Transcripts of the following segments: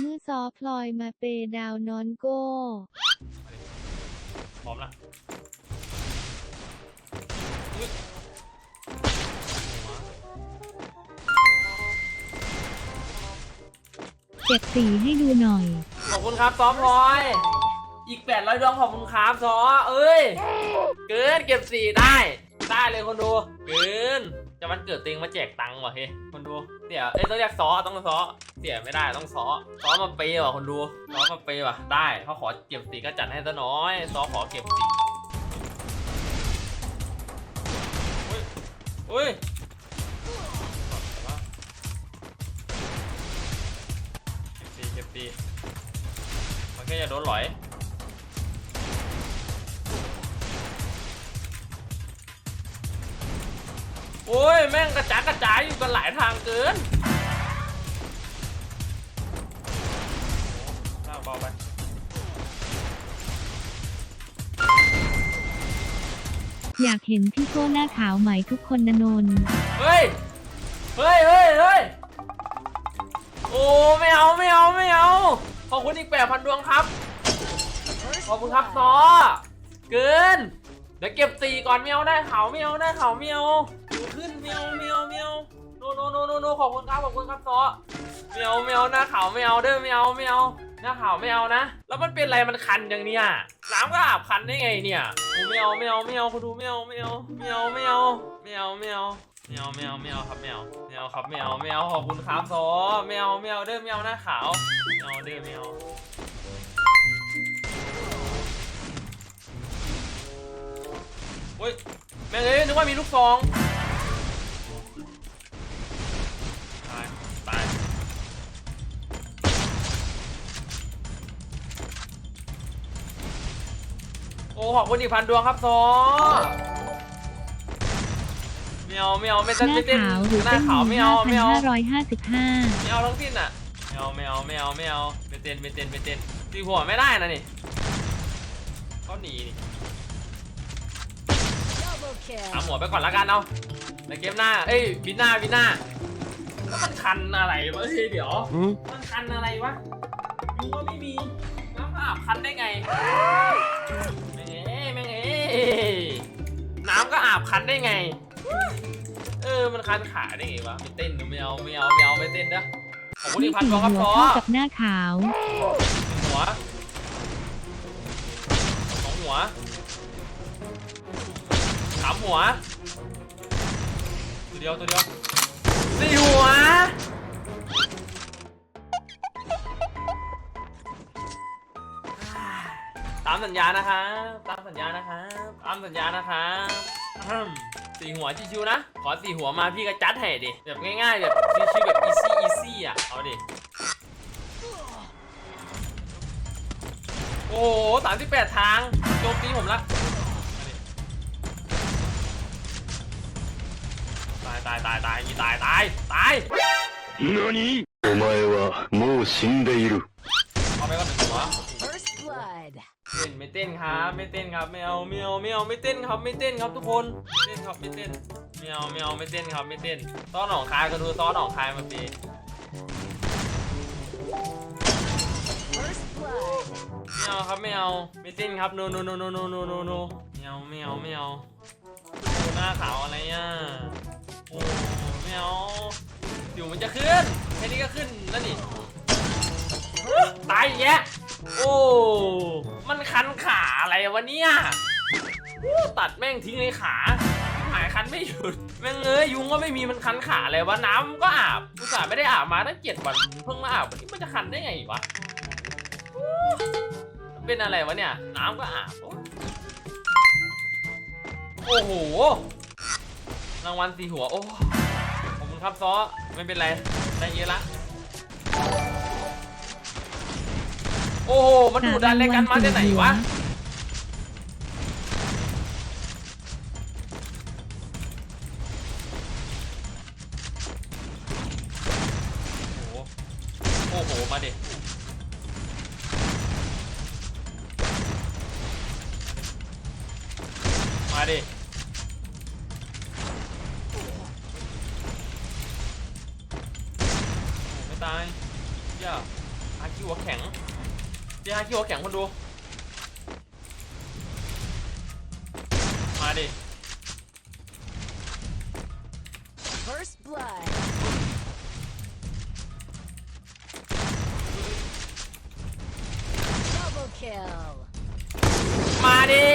เมื่อซอพลอยมาเปดาวนอนโก้ พร้อมนะอุ๊ยหัวเจ็ดสีให้ดูหน่อย ขอบคุณครับซอพลอย อีกแปดร้อยดวงขอบคุณครับซอเอ้ย เกินเก็บสี่ได้ ได้เลยคนดู เกิน จะมันเกิดติงมาแจกตังค์ว่ะเฮ้ยคนดูเดี๋ยวเอ้ยต้องเรียกซอต้องซอเสียไม่ได้ต้องซอซอมาเปย์ว่ะคนดูซอมาเปย์ว่ะได้เขาขอเก็บสีก็จัดให้ซะน้อยซอขอเก็บสีอุ้ยอุ้ยเก็บสีเก็บสีมันแค่จะโดนหลอย แม่งกระจัดกระจายอยู่กันหลายทางเกินหน้าเบาไปอยากเห็นพี่โก้หน้าขาวไหมทุกคนนะนนท์เฮ้ย เฮ้ยเฮ้ยเฮ้ยโอ้ไม่เอาไม่เอาไม่เอา ขอบคุณอีกแปดพันดวงครับ ขอบคุณครับซอเกิน เดี๋ยวเก็บตีก่อนไม่เอาได้เขาไม่เอาได้เขาไม่เอา อยู่ขึ้นไม่เอาไม่เม่เอาโนโนโนโนโนขอบคุณครับขอบคุณครับซอไม่เอาไม่เอาหน้าขาวไม่เอาเด้อไม่เอาไม่เอาหน้าขาวไม่เอานะ แล้วมันเป็นอะไรมันคันอย่างเนี้ยน้ำก็อาบคันได้ไงเนี่ยโอ้ไม่เอาไม่เอาไม่เอาคุณดูไม่เอาไม่เอาไม่เอาไม่เอาไม่เอาไม่เอาไม่เอาไม่เอาไม่เอาครับไม่เอาไม่เอาครับไม่เอาไม่เอาขอบคุณครับซอไม่เอาไม่เอาเด้อไม่เอาหน้าขาวไม่เอาเด้อไม่เอาเฮ้ยแม่งเอ้ยนึกว่ามีลูกซอง ขอบคุณอีกพันดวงครับซอไม่เอาไม่เอาไม่หเต้นน้าไม่เต้นขาวหรือหน้าเต้นหขาวนึ่ไม่งเอา ห้าพันไม่เอาห้าร้อยห้าสิบห้าไม่เอาทั้งสิ้นอะไม่เอาไม่เอาไม่เอาไม่เอาไม่เต้นไม่เต้นไม่เต้นตีหัวไม่ได้นะนี่เขาหนีนี่ Double kill. หาหัวไปก่อนละกันเอาในเกมหน้า เอ้ยวินหน้าวินหน้าแล้วมันคันอะไรวะเฮ้ยเดี๋ยว มันคันอะไรวะยุงก็ไม่มีน้ำอาบคันได้ไง คันได้ไง เออ มันคันขาได้ไงวะไม่เต้นไม่เอาไม่เอาไม่เอาไม่เต้นนะขอบคุณนี่ที่พันสีกองครับหัวซอเท่ากับหน้าขาว หัวสองหัวสามหัว ตัวเดียวตัวเดียวสี่หัวตามสัญญานะครับ ตามสัญญานะครับ ตามสัญญานะครับอืม สี่หัวชิวๆนะ ขอสี่หัวมาพี่ก็จัดให้ดิ แบบง่ายๆแบบชิวๆแบบ easy easy อ่ะ เอาดิ โอ้โหสามสิบแปดทางโจมตีผมละตายตายตายตายมีตายตายตาย 何お前はもう死んでいる。 เต้นครับ ไม่เต้นครับไม่เอาไม่เอาไม่เอาไม่เต้นครับ ไม่เต้นครับทุกคนไม่เต้นครับไม่เต้นไม่เอาไม่เอาไม่เต้นครับไม่เต้นซ้อนหนองคายก็ดูซ้อนหนองคายมาปีไม่เอาครับไม่เอาไม่เต้นครับโนโนโนโนโนโนโนโนไม่เอาไม่เอาไม่เอาดูหน้าขาวอะไรอะโอ้ไม่เอาอยู่มันจะขึ้นแค่นี้ก็ขึ้นแล้วนี่ตายอีกแยะ โอ้ มันคันขาอะไรวะเนี่ยตัดแม่งทิ้งในขาหายคันไม่หยุดแม่งเอ้ยยุงก็ไม่มีมันคันขาเลยวะน้ำก็อาบอุตส่าห์ไม่ได้อาบมาตั้งเจ็ดวันเพิ่งมาอาบวันนี้มันจะคันได้ไงวะเป็นอะไรวะเนี่ย น้ำก็อาบโอ้โหรางวัลสีหัวโอ้ขอบคุณครับซอไม่เป็นไรได้เยอะละ โอ้โห มันดูดันอะไรกันมาจากไหนวะ โอ้โห โอ้โห มาดิมาดิ เจ๊ฮาขี้หัวแข็งคนดู มาดิ First blood. Double kill. มาดิ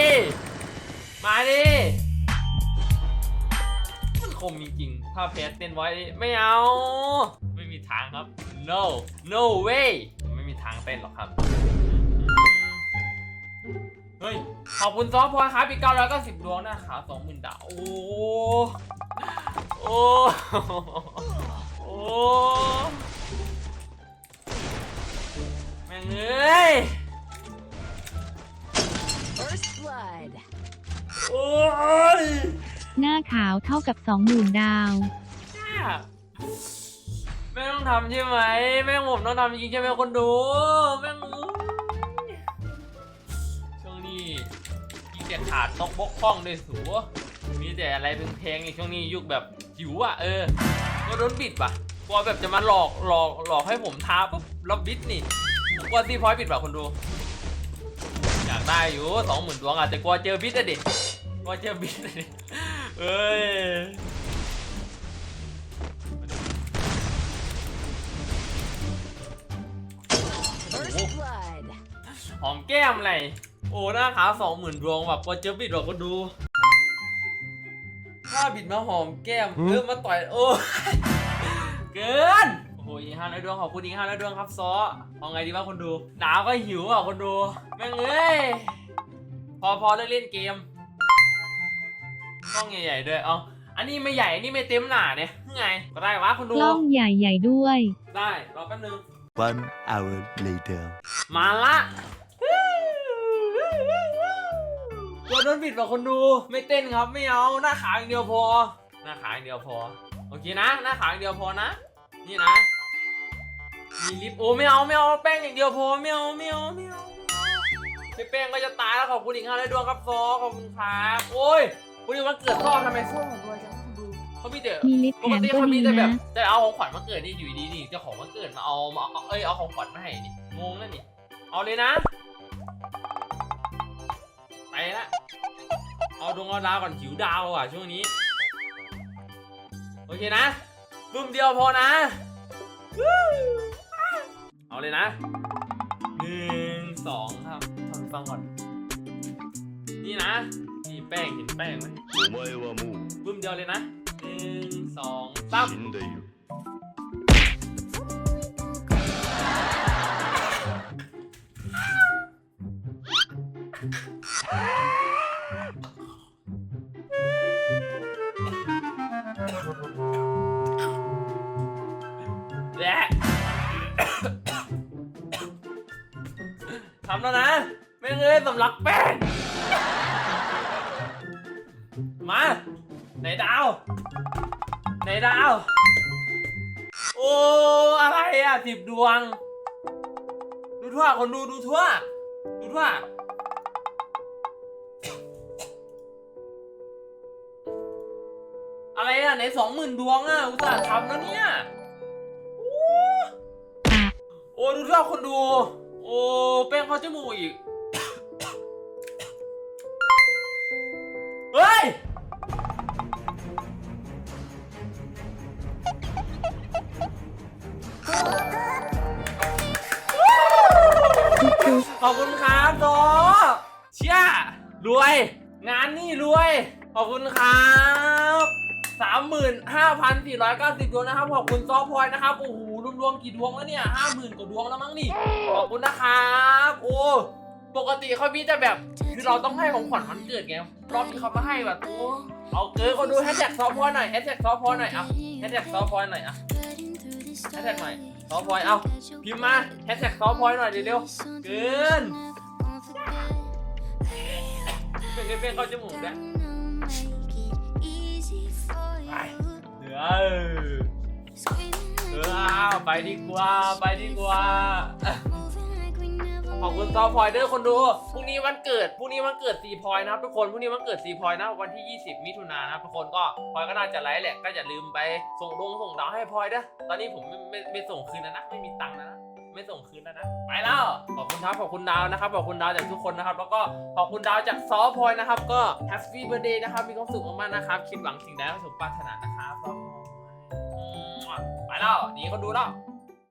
มาดิ มันคมจริงๆถ้าเพจเต้นไว้ไม่เอา ไม่มีทางครับ no no way ไม่มีทางเต้นหรอกครับ เฮ้ย ขอบคุณซอฟพอยครับอีกเก้าร้อยเก้าสิบดวงนะครับสองหมื่นดาวโอ้ โอ้ โอ้ แม่งเอ้ย First blood. โอ้ยหน้าขาวเท่ากับสองหมื่นดาวไม่ต้องทำใช่ไหม แม่งผมต้องทำจริงใช่ไหมคนดู แม่ง วงนี้ยิ่งแต่ขาดตกบกพร่องด้วยสูมีแต่อะไรเพลงๆในช่วงนี้ยุคแบบจิ๋วอะเออก็โดนบิดป่ะกลัวแบบจะมาหลอกหลอกหลอกให้ผมท้าปุ๊บแล้วบิดนี่ผมกลัวซีพอยต์บิดป่ะคนดูอยากได้อยู่สองหมื่นดวงอะแต่กลัวเจอบิดอะดิกลัวเจอบิดอะดิเอ้ย First blood. หอมแก้มอะไร โอ้หน้าขาวสองหมื่นดวงแบบกว่าเจอบิดหรอกก็ดูถ้าบิดมาหอมแก้มเริ่มมาต่อยโอ้เกินโอ้โหอีกห้าร้อยดวงขอบคุณอีกห้าร้อยดวงครับซอเอาไงดีวะคนดู หนาวก็หิวอะคนดูแม่งเอ้ยพอพอเลิกเล่นเกมกล้องใหญ่ๆด้วยเอาอันนี้ไม่ใหญ่อันนี้ไม่เต็มหนาเนี่ยไงก็ได้วะคนดูกล้องใหญ่ๆด้วย ได้รอแป๊บนึง One hour later. มาละ โดนบิดบอกคนดู ไม่เต้นครับไม่เอาหน้าขาวอย่างเดียวพอ หน้าขาวอย่างเดียวพอ โอเคนะ หน้าขาวอย่างเดียวพอนะ นี่นะ มีลิปโอ้ไม่เอาไม่เอาแป้งอย่างเดียวพอไม่เอาไม่เอาไม่เอาใช้แป้งก็จะตายแล้วขอบคุณอีกห้าร้อยดวงครับซอขอบคุณครับโอ้ยวันนี้วันเกิดซอทำไมซอรวยจังดูเขามีแต่มีลิปปแถกมติก็เขามีดีแต่แบบนะแต่เอาของขวัญมาเกิดนี่อยู่ดีๆนี่เจ้าของมาเกิดมาเอามาเอาเอ้ยเอาของขวัญมาให้นี่งงนะนี่เอาเลยนะไปละ เอาดวงเอาดาวก่อนหิวดาวอ่ะช่วงนี้โอเคนะรุ่มเดียวพอนะวู้เอาเลยนะหนึ่งสองครับฟังฟังก่อน นี่นะนี่แป้งเห็นแป้งไหม お前はも รุ่มเดียวเลยนะหนึ่งสองสาม う死んでいる แล้วนะ ไม่เงยสำลักแป้ง มา ไหนดาว ไหนดาว โอ้ อะไรอะสิบดวง ดูทั่วคนดูดูทั่ว ดูทั่ว อะไรอะไหนสองหมื่นดวงอะ อุตส่าห์ทำแล้วเนี่ย โอ้อะโอ้ดูทั่วคนดู อ้แป้งเข้าจมูกอีก เฮ้ย ขอบคุณครับโตเชี่ยรวย งานนี่รวย ขอบคุณครับสามหมื่นห้าพันสี่ร้อยเก้าสิบดวงนะครับ ขอบคุณซอฟพอยนะครับ โอ้โห รวมกี่ดวงแล้วเนี่ยห้าหมื่นกว่าดวงแล้วมั้งนี่ ขอบคุณนะครับโอ้ปกติเขามีแต่แบบคือเราต้องให้ของขวัญวันเกิดไงรอบนี้เขามาให้แบบโอ้เอาเกินคนดูแฮชแท็กซอฟพอยหน่อยแฮชแท็กซอฟพอยหน่อยอะแฮชแท็กซอฟพอยหน่อยอะแฮชแท็กหน่อยซอฟพอยเอาพิมมพ์มาแฮชแท็กซอฟพอยหน่อยเร็วๆเกินเป็นเป้งเข้าจมูกแล้วไปเหลือ ว้าวไปดีกว่าไปดีกว่า ขอบคุณซอพอยเดอร์คนดูพรุ่งนี้วันเกิดพรุ่งนี้วันเกิดซีพอยนะทุกคนพรุ่งนี้วันเกิดซีพอยนะวันที่ 20 มิถุนายนนะทุกคนก็พอยก็น่าจะไลฟ์แหละก็อย่าลืมไปส่งดวงส่งดาวให้พอยนะตอนนี้ผมไม่ไม่ไม่ส่งคืนแล้วนะไม่มีตังค์นะนะไม่ส่งคืนแล้วนะ ไปแล้ว ขอบคุณครับ ขอบคุณดาวนะครับ ขอบคุณดาวจากทุกคนนะครับ แล้วก็ขอบคุณดาวจากซอพอยนะครับ ก็แฮปปี้เบอร์เดย์นะครับ มีความสุขมากๆนะครับ คิดหวังสิ่งใดก็สมปรารถนานะครับ ไปแล้วหนีคนดูแล้ว